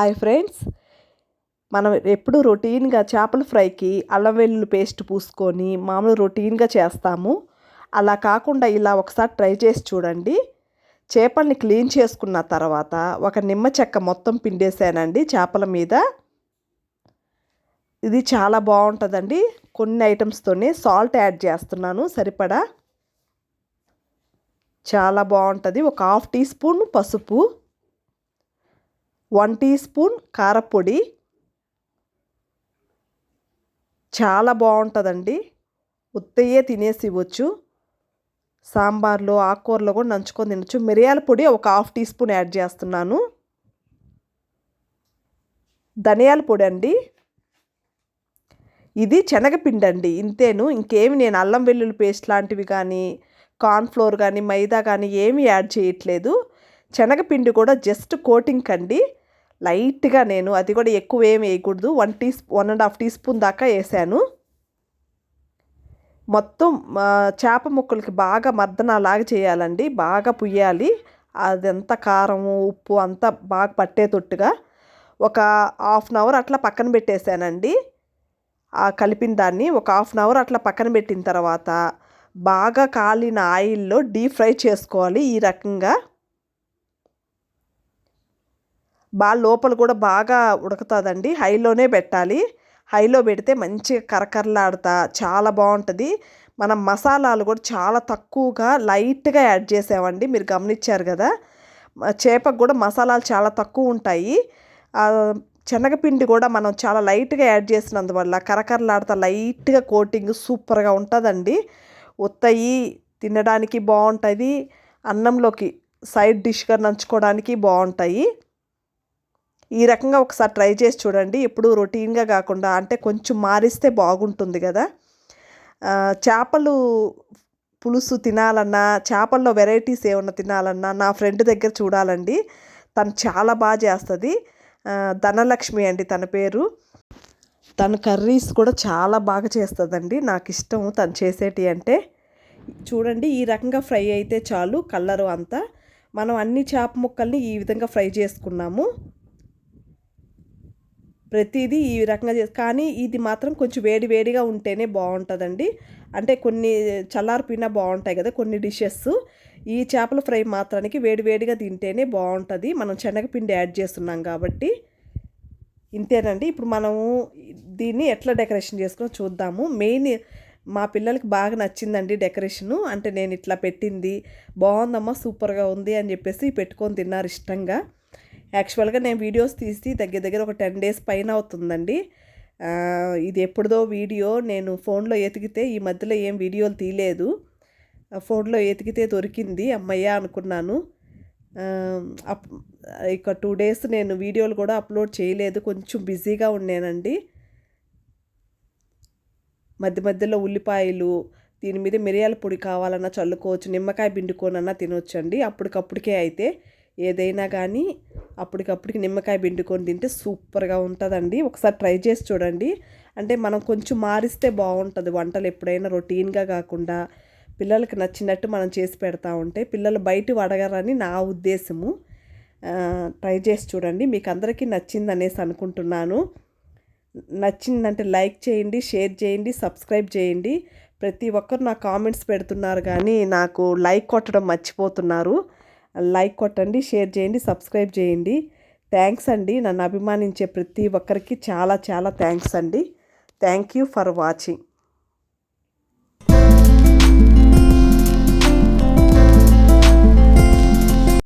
Hi friends. మనం ఎప్పుడు రొటీన్గా చేపల ఫ్రైకి అల్లం వెల్లుల్లి పేస్ట్ పూసుకొని మామూలు రొటీన్గా చేస్తాము. అలా కాకుండా ఇలా ఒకసారి ట్రై చేసి చూడండి. చేపల్ని క్లీన్ చేసుకున్న తర్వాత ఒక నిమ్మ చెక్క మొత్తం పిండేసానండి చేపల మీద. ఇది చాలా బాగుంటుందండి. కొన్ని ఐటమ్స్తోనే సాల్ట్ యాడ్ చేస్తున్నాను. సరిపడా? చాలా బాగుంటుంది. ఒక హాఫ్ టీ స్పూన్ పసుపు. వన్ టీ స్పూన్ కారపొడి. చాలా బాగుంటుందండి. ఉత్తయ్యే తినేసి ఇవ్వచ్చు. సాంబార్లో ఆకుకూరలో కూడా నంచుకొని తినచ్చు. మిరియాల పొడి ఒక హాఫ్ టీ స్పూన్ యాడ్ చేస్తున్నాను. ధనియాల పొడి అండి. ఇది శనగపిండి అండి ఇంతేను. ఇంకేమి నేను అల్లం వెల్లుల్లి పేస్ట్ లాంటివి కానీ కార్న్ఫ్లోర్ కానీ మైదా కానీ ఏమి యాడ్ చేయట్లేదు. శనగపిండి కూడా జస్ట్ కోటింగ్ కండి. లైట్గా నేను అది కూడా ఎక్కువ ఏమి వేయకూడదు. One tea one and half teaspoon దాకా వేసాను. మొత్తం చేప ముక్కలకి బాగా మర్దనలాగా చేయాలండి. బాగా పుయ్యాలి. అదంతా కారము ఉప్పు అంతా బాగా పట్టేటట్టుగా ఒక హాఫ్ అన్ అవర్ అట్లా పక్కన పెట్టేశానండి ఆ కలిపిన దాన్ని ఒక హాఫ్ అన్ అవర్ అట్లా పక్కన పెట్టిన తర్వాత బాగా కాలిన ఆయిల్లో డీప్ ఫ్రై చేసుకోవాలి. ఈ రకంగా బాగా లోపల కూడా బాగా ఉడుకుతుందండి. హైలోనే పెట్టాలి. హైలో పెడితే మంచిగా కరకరలాడుతా చాలా బాగుంటుంది. మనం మసాలాలు కూడా చాలా తక్కువగా లైట్గా యాడ్ చేసామండి. మీరు గమనించారు కదా? చేపకు కూడా మసాలాలు చాలా తక్కువ ఉంటాయి. శనగపిండి కూడా మనం చాలా లైట్గా యాడ్ చేసినందువల్ల కరకరలాడుతా లైట్గా కోటింగ్ సూపర్గా ఉంటుందండి. ఉత్తయి తినడానికి బాగుంటుంది. అన్నంలోకి సైడ్ డిష్గా నంచుకోవడానికి బాగుంటాయి. ఈ రకంగా ఒకసారి ట్రై చేసి చూడండి. ఎప్పుడు రొటీన్గా కాకుండా అంటే కొంచెం మారిస్తే బాగుంటుంది కదా. చేపలు పులుసు తినాలన్నా చేపల్లో వెరైటీస్ ఏమన్నా తినాలన్నా నా ఫ్రెండ్ దగ్గర చూడాలండి. తను చాలా బాగా చేస్తుంది. ధనలక్ష్మి అండి తన పేరు. తన కర్రీస్ కూడా చాలా బాగా చేస్తుందండి. నాకు ఇష్టం తను చేసేటి అంటే. చూడండి ఈ రకంగా ఫ్రై అయితే చాలు కలరు అంతా. మనం అన్ని చేప ముక్కల్ని ఈ విధంగా ఫ్రై చేసుకున్నాము. ప్రతిదీ ఈ రకంగా చేసి కానీ ఇది మాత్రం కొంచెం వేడి వేడిగా ఉంటేనే బాగుంటుందండి. అంటే కొన్ని చల్లారిపోయినా బాగుంటాయి కదా కొన్ని డిషెస్. ఈ చేపల ఫ్రై మాత్రానికి వేడివేడిగా తింటేనే బాగుంటుంది. మనం శనగపిండి యాడ్ చేస్తున్నాం కాబట్టి. ఇంతేనండి. ఇప్పుడు మనము దీన్ని ఎట్లా డెకరేషన్ చేసుకుని చూద్దాము. మెయిన్ మా పిల్లలకి బాగా నచ్చిందండి డెకరేషను. అంటే నేను ఇట్లా పెట్టింది. బాగుందమ్మా సూపర్గా ఉంది అని చెప్పేసి పెట్టుకొని తిన్నారు ఇష్టంగా. యాక్చువల్గా నేను వీడియోస్ తీసి దగ్గర దగ్గర ఒక టెన్ డేస్ పైన అవుతుందండి. ఇది ఎప్పుడుదో వీడియో నేను ఫోన్లో ఎతికితే ఈ మధ్యలో ఏం వీడియోలు తీయలేదు. ఫోన్లో ఎతికితే దొరికింది అమ్మయ్య అనుకున్నాను. ఇక టూ డేస్ నేను వీడియోలు కూడా అప్లోడ్ చేయలేదు. కొంచెం బిజీగా ఉన్నానండి. మధ్య మధ్యలో ఉల్లిపాయలు దీని మీద మిరియాల పొడి కావాలన్నా చల్లుకోవచ్చు నిమ్మకాయ పిండుకోనన్నా తినొచ్చండి. అప్పటికప్పటికే అయితే ఏదైనా కానీ అప్పటికప్పటికి నిమ్మకాయ పిండుకొని తింటే సూపర్గా ఉంటుందండి. ఒకసారి ట్రై చేసి చూడండి. అంటే మనం కొంచెం మారిస్తే బాగుంటుంది వంటలు ఎప్పుడైనా రొటీన్గా కాకుండా. పిల్లలకి నచ్చినట్టు మనం చేసి పెడతా ఉంటే పిల్లలు బయట అడగరని నా ఉద్దేశము. ట్రై చేసి చూడండి. మీకు అందరికీ నచ్చింది అనేసి అనుకుంటున్నాను. నచ్చిందంటే లైక్ చేయండి షేర్ చేయండి సబ్స్క్రైబ్ చేయండి. ప్రతి ఒక్కరు నా కామెంట్స్ పెడుతున్నారు కానీ నాకు లైక్ కొట్టడం మర్చిపోతున్నారు. లైక్ కొట్టండి షేర్ చేయండి సబ్స్క్రైబ్ చేయండి. థ్యాంక్స్ అండి. నన్ను అభిమానించే ప్రతి ఒక్కరికి చాలా చాలా థ్యాంక్స్ అండి. Thank you for watching.